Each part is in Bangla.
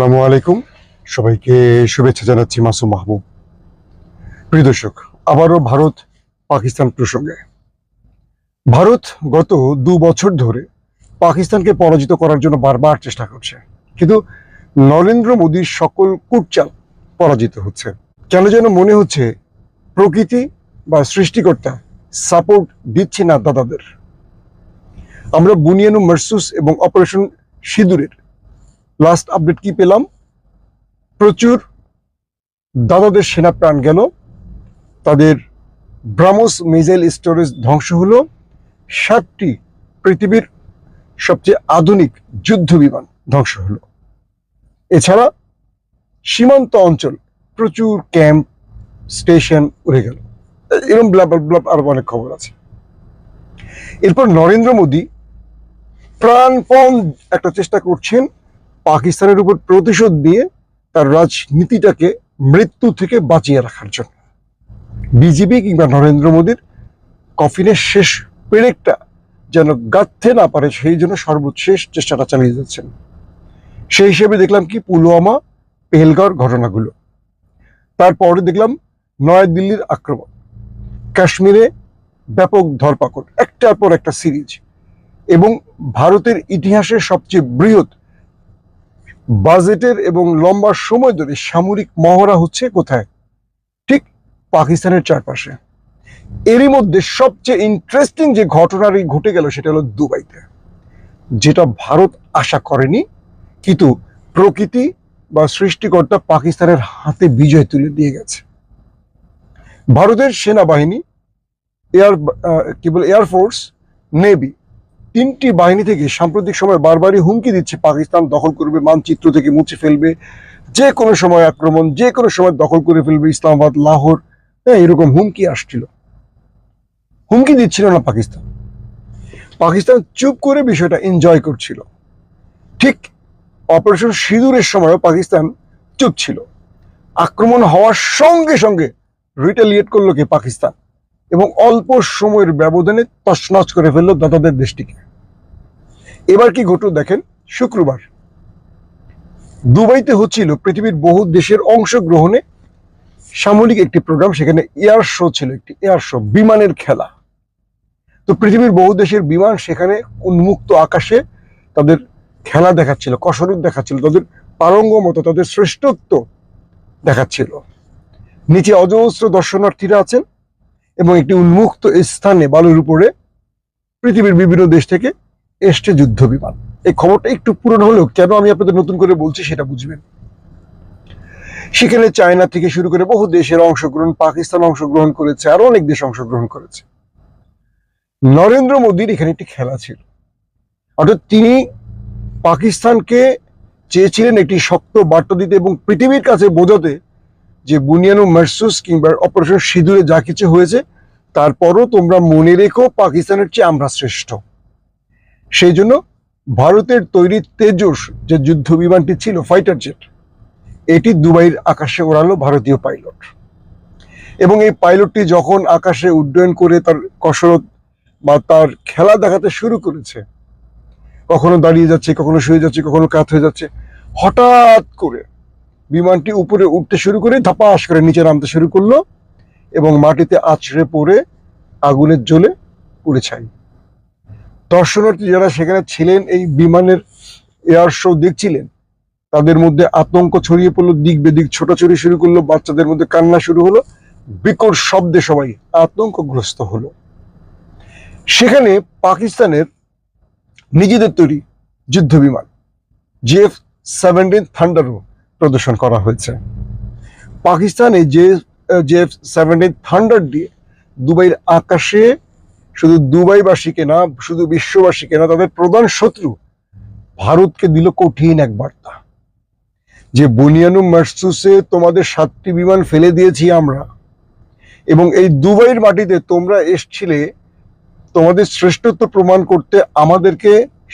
আসসালামু আলাইকুম। সবাইকে শুভেচ্ছা জানাচ্ছি মাসুম মাহবুব। প্রিয় দর্শক, আবারও ভারত পাকিস্তান প্রসঙ্গে। ভারত গত দু বছর ধরে পাকিস্তানকে পরাজিত করার জন্য বারবার চেষ্টা করছে। কিন্তু নরেন্দ্র মোদীর সকল কুটচাল পরাজিত হচ্ছে। কেন যেন মনে হচ্ছে প্রকৃতি বা সৃষ্টিকর্তা সাপোর্ট দিচ্ছে না দাদাদের। আমরা বুনিয়ানু মার্সুস এবং অপারেশন সিঁদুরের লাস্ট আপডেট কি পেলাম? প্রচুর দাদাদের সেনা প্রাণ গেল। তাদের ব্রাহ্মস মিসাইল স্টোরেজ ধ্বংস হলো। ষাটটি পৃথিবীর সবচেয়ে আধুনিক যুদ্ধ বিমান ধ্বংস হলো। এছাড়া সীমান্ত অঞ্চল প্রচুর ক্যাম্প স্টেশন উড়ে গেল। এরকম ব্লাব আরও অনেক খবর আছে। এরপর নরেন্দ্র মোদী প্রাণপণ একটা চেষ্টা করছেন পাকিস্তানের উপর প্রতিশোধ দিয়ে তার রাজনীতিটাকে মৃত্যু থেকে বাঁচিয়ে রাখার জন্য। বিজেপি কিংবা নরেন্দ্র মোদীর কফিনের শেষ পেরেকটা যেন গাঁথতে না পারে, সেই জন্য সর্বশেষ চেষ্টাটা চালিয়ে যাচ্ছেন। সেই হিসেবে দেখলাম কি পুলওয়ামা, পেহেলগাঁওর ঘটনাগুলো। তারপরে দেখলাম নয়াদিল্লির আক্রমণ। কাশ্মীরে ব্যাপক ধরপাকড়, একটার পর একটা সিরিজ। এবং ভারতের ইতিহাসের সবচেয়ে বৃহৎ বাজেটের এবং লম্বা সময় ধরে সামরিক মহড়া হচ্ছে কোথায়? ঠিক পাকিস্তানের চারপাশে। এরই মধ্যে সবচেয়ে ইন্টারেস্টিং যে ঘটনাটি ঘটে গেল সেটা হলো দুবাইতে। যেটা ভারত আশা করেনি, কিন্তু প্রকৃতি বা সৃষ্টিকর্তা পাকিস্তানের হাতে বিজয় তুলে দিয়ে গেছে। ভারতের সেনাবাহিনী এয়ার কি বলে এয়ারফোর্স নেভি তিনটি বাহিনী থেকে সাম্প্রতিক সময় বারবারই হুমকি দিচ্ছে পাকিস্তান, দখল করবে মানচিত্র থেকে মুছে ফেলবে। যে কোনো সময় আক্রমণ, যে কোনো সময় দখল করে ফেলবে ইসলামাবাদ, লাহোর। হ্যাঁ এরকম হুমকি আসছিল। হুমকি দিচ্ছিল না পাকিস্তান। পাকিস্তান চুপ করে বিষয়টা এনজয় করছিল। ঠিক অপারেশন সিঁদুরের সময়ও পাকিস্তান চুপ ছিল। আক্রমণ হওয়ার সঙ্গে সঙ্গে রিটালিয়েট করল কি পাকিস্তান এবং অল্প সময়ের ব্যবধানে তছনছ করে ফেলল দাদাদের দেশটিকে। এবার কি ঘটল দেখেন? শুক্রবার। দুবাইতে হচ্ছিল পৃথিবীর বহু দেশের অংশগ্রহণে সামরিক একটি প্রোগ্রাম, সেখানে এয়ার শো ছিল একটি এয়ার শো, বিমানের খেলা। তো পৃথিবীর বহু দেশের বিমান সেখানে উন্মুক্ত আকাশে তাদের খেলা দেখাচ্ছিল, কসরত দেখাচ্ছিল, তাদের পারঙ্গমতা, তাদের শ্রেষ্ঠত্ব দেখাচ্ছিল। নিচে অজস্র দর্শনার্থীরা আছেন এবং একটি উন্মুক্ত স্থানে বালুর উপরে পৃথিবীর বিভিন্ন দেশ থেকে এসছে যুদ্ধ বিমান। এই খবরটা একটু পুরনো হলেও কেন আমি আপনাদের নতুন করে বলছি সেটা বুঝবেন। সেখানে চায়না থেকে শুরু করে বহু দেশের অংশগ্রহণ, পাকিস্তান অংশগ্রহণ করেছে, আরও অনেক দেশ অংশগ্রহণ করেছে। নরেন্দ্র মোদীর এখানে একটি খেলা ছিল। অর্থাৎ তিনি পাকিস্তানকে চেয়েছিলেন একটি শক্ত বার্তা দিতে এবং পৃথিবীর কাছে বোঝাতে যে বুনিয়ানু মার্সুস কিংবা অপারেশন সিঁদুরে যা কিছু হয়েছে, তারপরও তোমরা মনে রেখো পাকিস্তানের চেয়ে আমরা শ্রেষ্ঠ। সেই জন্য ভারতের তৈরি তেজস যে যুদ্ধ বিমানটি ছিল ফাইটার জেট এটি দুবাইয়ের আকাশে ওড়ালো ভারতীয় পাইলট এবং এই পাইলটটি যখন আকাশে উড্ডয়ন করে তার কসরত বা তার খেলা দেখাতে শুরু করেছে, কখনো দাঁড়িয়ে যাচ্ছে, কখনো শুয়ে যাচ্ছে, কখনো কাত হয়ে যাচ্ছে, হঠাৎ করে বিমানটি উপরে উঠতে শুরু করে ধাপাস করে নিচে নামতে শুরু করল এবং মাটিতে আছড়ে পড়ে আগুনের জ্বলে পুড়ে ছাই। দর্শনার্থী যারা সেখানে ছিলেন, এই বিমানের এয়ার শো দেখছিলেন, তাদের মধ্যে আতঙ্ক ছড়িয়ে পড়ল, দিক বেদিক ছোটাছড়ি শুরু করল, বাচ্চাদের মধ্যে কান্না শুরু হলো, বিকট শব্দে সবাই আতঙ্কগ্রস্ত হলো। সেখানে পাকিস্তানের নিজেদের তৈরি যুদ্ধ বিমান জিএফ সেভেন্টিন থান্ডারও প্রদর্শন করা হয়েছে। পাকিস্তানে যে যে সেভেন্টিন থান্ডার দিয়ে দুবাইয়ের আকাশে শুধু দুবাইবাসীকে না, শুধু বিশ্ববাসীকে না, তাদের প্রধান শত্রু ভারতকে দিল কঠিন এক বার্তা। যে বুনিয়ানু মার্সুসে তোমাদের সাতটি বিমান ফেলে দিয়েছি আমরা, এবং এই দুবাইয়ের মাটিতে তোমরা এসছিলে তোমাদের শ্রেষ্ঠত্ব প্রমাণ করতে আমাদেরকে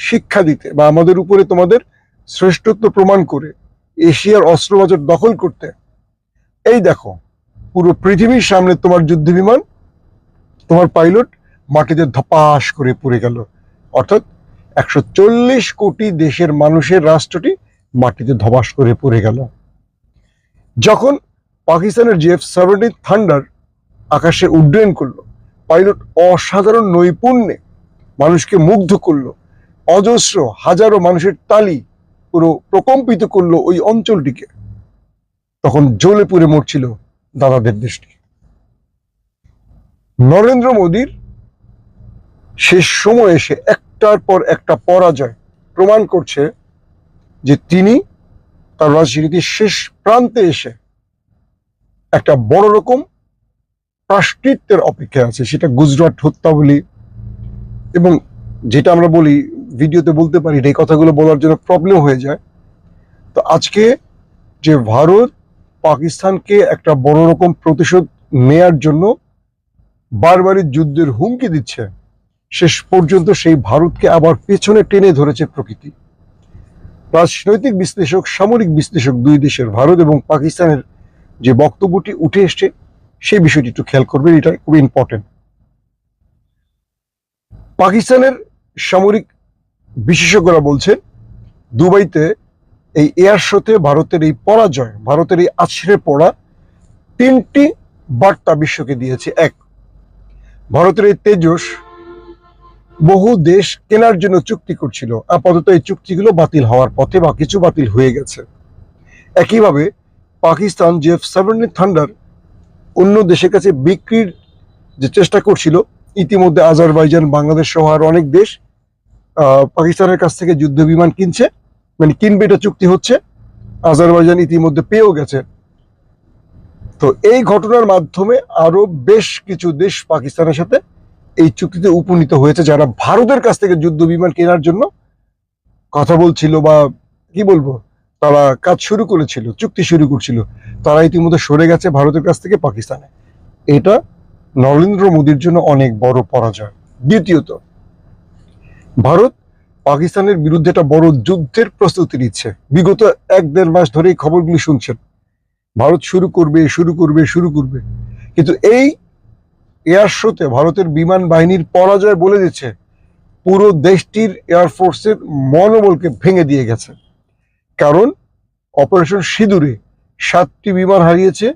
শিক্ষা দিতে বা আমাদের উপরে তোমাদের শ্রেষ্ঠত্ব প্রমাণ করে এশিয়ার অস্ত্রবাজার দখল করতে। এই দেখো, পুরো পৃথিবীর সামনে তোমার যুদ্ধ বিমান তোমার পাইলট মাটিতে ধপাস করে পড়ে গেল। অর্থাৎ একশো চল্লিশ কোটি দেশের মানুষের রাষ্ট্রটি মাটিতে ধবাস করে পড়ে গেল। যখন পাকিস্তানের জেফ সেভেন্টিন থান্ডার আকাশে উড্ডয়ন করল, পাইলট অসাধারণ নৈপুণ্যে মানুষকে মুগ্ধ করল, অজস্র হাজারো মানুষের তালি পুরো প্রকম্পিত করল ওই অঞ্চলটিকে, তখন জ্বলে পুড়ে মরছিল দাদাদের দেশটি নরেন্দ্র মোদীর শেষ সময় এসে একটার পর একটা পরাজয় প্রমাণ করছে যে তিনি তার রাজনীতির শেষ প্রান্তে এসে একটা বড় রকম প্রাশ্চিত্যের অপেক্ষায় আছে। সেটা গুজরাট হত্যা বলি এবং যেটা আমরা বলি, ভিডিওতে বলতে পারি, এই কথাগুলো বলার জন্য প্রবলেম হয়ে যায়। তো আজকে যে ভারত পাকিস্তানকে একটা বড় রকম প্রতিশোধ নেয়ার জন্য বারবারই যুদ্ধের হুমকি দিচ্ছে শেষ পর্যন্ত সেই ভারতকে আবার পেছনে টেনে ধরেছে প্রকৃতি। রাজনৈতিক বিশ্লেষক, সামরিক বিশ্লেষক দুই দেশের ভারত এবং পাকিস্তানের যে বক্তব্যটি উঠে এসছে, সেই বিষয়টি একটু খেয়াল করবেন, এটা খুব ইম্পর্টেন্ট পাকিস্তানের সামরিক বিশেষজ্ঞরা বলছেন, দুবাইতে এই এয়ার শোতে ভারতের এই পরাজয়, ভারতের এই আছড়ে পড়া তিনটি বার্তা বিশ্বকে দিয়েছে। এক, ভারতের এই তেজস বহু দেশ কেনার জন্য চুক্তি করছিল। আপাতত এই চুক্তিগুলো বাতিল হওয়ার পথে বা কিছু বাতিল হয়ে গেছে। একইভাবে পাকিস্তান জেফ সেভেন্টিন থান্ডার অন্য দেশের কাছে বিক্রির যে চেষ্টা করছিল, ইতিমধ্যে আজারবাইজান, বাংলাদেশ সহ আর অনেক দেশ পাকিস্তানের কাছ থেকে যুদ্ধ বিমান কিনছে। মানে কিনবে এটা চুক্তি হচ্ছে। আজারবাইজান ইতিমধ্যে পেয়েও গেছে। তো এই ঘটনার মাধ্যমে আরও বেশ কিছু দেশ পাকিস্তানের সাথে এই চুক্তিতে উপনীত হয়েছে যারা ভারতের কাছ থেকে যুদ্ধ বিমান কেনার জন্য কথা বলছিল বা কি বলব, তারা কাজ শুরু করেছিল, চুক্তি শুরু করছিল। তারা ইতিমধ্যে সরে গেছে ভারতের কাছ থেকে পাকিস্তানে। এটা নরেন্দ্র মোদীর জন্য অনেক বড় পরাজয়। দ্বিতীয়ত, ভারত পাকিস্তানের বিরুদ্ধে একটা বড় যুদ্ধের প্রস্তুতি নিচ্ছে। বিগত এক দেড় মাস ধরে এই খবরগুলি শুনছেন। ভারত শুরু করবে শুরু করবে শুরু করবে। কিন্তু এই এয়ার শোতে ভারতের বিমান বাহিনীর পরাজয় বলে দিচ্ছে, পুরো দেশটির এয়ারফোর্সের মনোবলকে ভেঙে দিয়ে গেছে। কারণ, অপারেশন সিঁদুরে সাতটি বিমান হারিয়েছে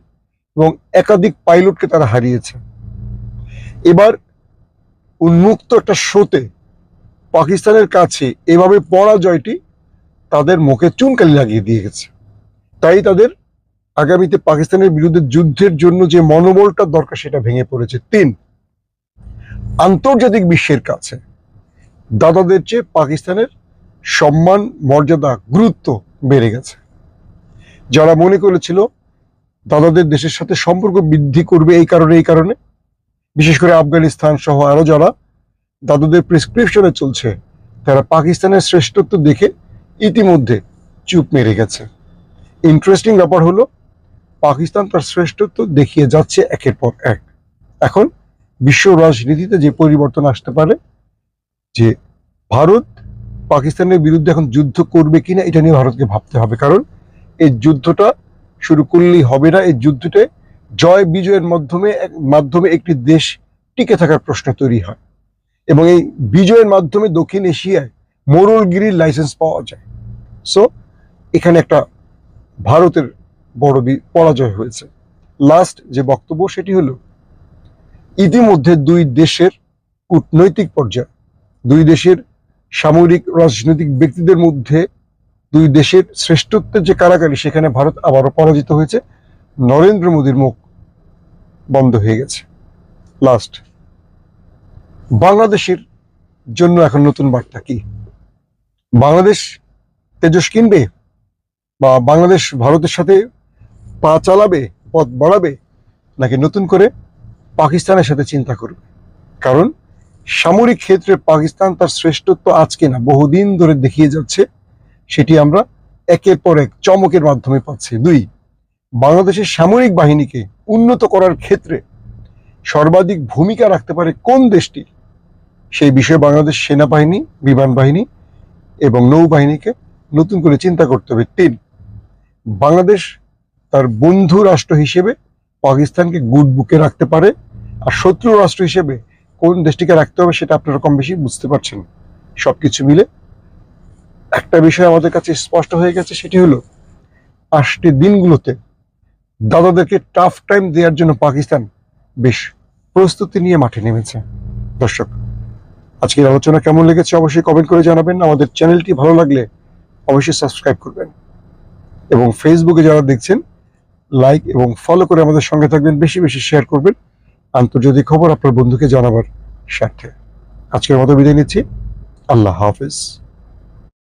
এবং একাধিক পাইলটকে তারা হারিয়েছে। এবার, উন্মুক্ত একটা শোতে পাকিস্তানের কাছে এভাবে পরাজয়টি তাদের মুখে চুনকালি লাগিয়ে দিয়ে গেছে। তাই তাদের আগামীতে পাকিস্তানের বিরুদ্ধে যুদ্ধের জন্য যে মনোবলটা দরকার সেটা ভেঙে পড়েছে। তিন, আন্তর্জাতিক বিশ্বের কাছে দাদাদের চেয়ে পাকিস্তানের সম্মান, মর্যাদা, গুরুত্ব বেড়ে গেছে। যারা মনে করেছিল দাদাদের দেশের সাথে সম্পর্ক বৃদ্ধি করবে এই কারণে এই কারণে, বিশেষ করে আফগানিস্তান সহ আরও যারা দাদুদের প্রেসক্রিপশনে চলছে, তারা পাকিস্তানের শ্রেষ্ঠত্ব দেখে ইতিমধ্যে চুপ মেরে গেছে। ইন্টারেস্টিং ব্যাপার হলো পাকিস্তান তার শ্রেষ্ঠত্ব দেখিয়ে যাচ্ছে একের পর এক। এখন বিশ্ব রাজনীতিতে যে পরিবর্তন আসতে পারে, যে ভারত পাকিস্তানের বিরুদ্ধে এখন যুদ্ধ করবে কিনা, এটা নিয়ে ভারতকে ভাবতে হবে। কারণ এই যুদ্ধটা শুরু করলেই হবে না। এই যুদ্ধটা জয় বিজয়ের মাধ্যমে মাধ্যমে একটি দেশ টিকে থাকার প্রশ্ন তৈরি হয়। এবং এই বিজয়ের মাধ্যমে দক্ষিণ এশিয়ায় মোরলগিরির লাইসেন্স পাওয়া যায়। সো এখানে একটা ভারতের বড় পরাজয় হয়েছে। লাস্ট যে বক্তব্য সেটি হলো, ইতিমধ্যে দুই দেশের কূটনৈতিক পর্যায়ে, দুই দেশের সামরিক রাজনৈতিক ব্যক্তিদের মধ্যে দুই দেশের শ্রেষ্ঠত্বের যে কারাকারি সেখানে ভারত আবারও পরাজিত হয়েছে, নরেন্দ্র মোদীর মুখ বন্ধ হয়ে গেছে। লাস্ট বাংলাদেশের জন্য এখন নতুন বার্তা কি? বাংলাদেশ তেজস কিনবে? বা বাংলাদেশ ভারতের সাথে পা চালাবে, পথ বাড়াবে, নাকি নতুন করে পাকিস্তানের সাথে চিন্তা করবে? কারণ সামরিক ক্ষেত্রে পাকিস্তান তার শ্রেষ্ঠত্ব আজকে না, বহুদিন ধরে দেখিয়ে যাচ্ছে। সেটি আমরা একের পর এক চমকের মাধ্যমে পাচ্ছি। দুই, বাংলাদেশের সামরিক বাহিনীকে উন্নত করার ক্ষেত্রে সর্বাধিক ভূমিকা রাখতে পারে কোন দেশটি? সেই বিষয়ে বাংলাদেশ সেনাবাহিনী, বিমান বাহিনী এবং নৌবাহিনীকে নতুন করে চিন্তা করতে হবে। তিন, বাংলাদেশ তার বন্ধু রাষ্ট্র হিসেবে পাকিস্তানকে গুড বুকে রাখতে পারে, আর শত্রু রাষ্ট্র হিসেবে কোন দেশটিকে রাখতে হবে সেটা আপনারা কম বেশি বুঝতে পারছেন। সবকিছু মিলে একটা বিষয় আমাদের কাছে স্পষ্ট হয়ে গেছে, সেটি হলো আসটি দিনগুলোতে দাদাদেরকে টাফ টাইম দেওয়ার জন্য পাকিস্তান বেশ প্রস্তুতি নিয়ে মাঠে নেমেছে। দর্শক, আজকের আলোচনা কেমন লেগেছে অবশ্যই কমেন্ট করে জানাবেন। আমাদের চ্যানেলটি ভালো লাগলে অবশ্যই সাবস্ক্রাইব করবেন। এবং ফেসবুকে যারা দেখছেন লাইক এবং ফলো করে আমাদের সঙ্গে থাকবেন, বেশি বেশি শেয়ার করবেন। আন্তর্জাতিক খবর আপনার বন্ধুকে জানাবার স্বার্থে। আজকের মতো বিদায় নিচ্ছি। আল্লাহ হাফিজ।